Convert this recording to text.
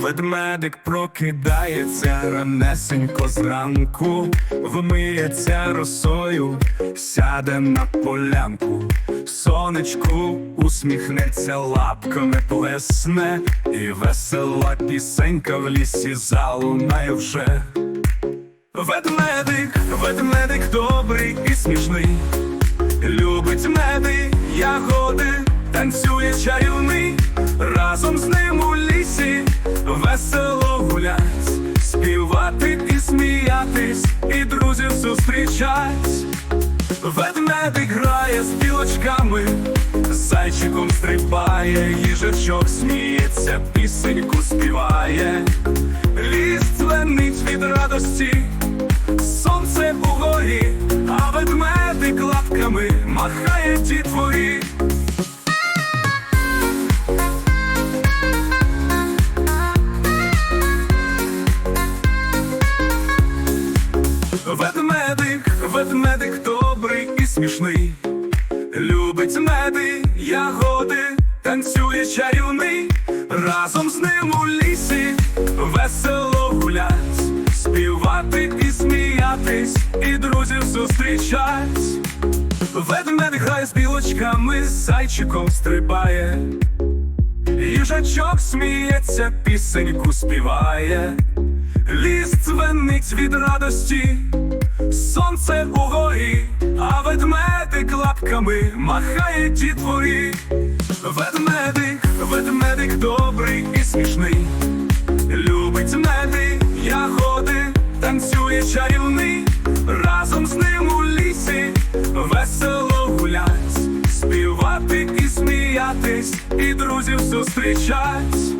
Ведмедик прокидається ранесенько зранку, вмиється росою, сяде на полянку, сонечку усміхнеться лапками плесне, і весела пісенька в лісі залунає вже. Ведмедик, ведмедик добрий і смішний, любить меди, ягоди, танцює чарівний, разом з ним у весело гулять, співати і сміятись, і друзів зустрічать. Ведмедик грає з білочками, зайчиком стрибає, їжачок сміється, пісеньку співає, ліс дзвенить від радості, сонце угорі, а ведмедик лапками махає дітворі. Ведмедик, ведмедик добрий і смішний, любить меди, ягоди, танцює чарівний, разом з ним у лісі весело гулять, співати і сміятись, і друзів зустрічать. Ведмедик грає з білочками, зайчиком стрибає, їжачок сміється, пісеньку співає. Ліс дзвенить від радості, лапками махає дітворі. Ведмедик, ведмедик добрий і смішний, любить меди, ягоди, танцює чарівний, разом з ним у лісі весело гулять, співати і сміятись, і друзів зустрічать.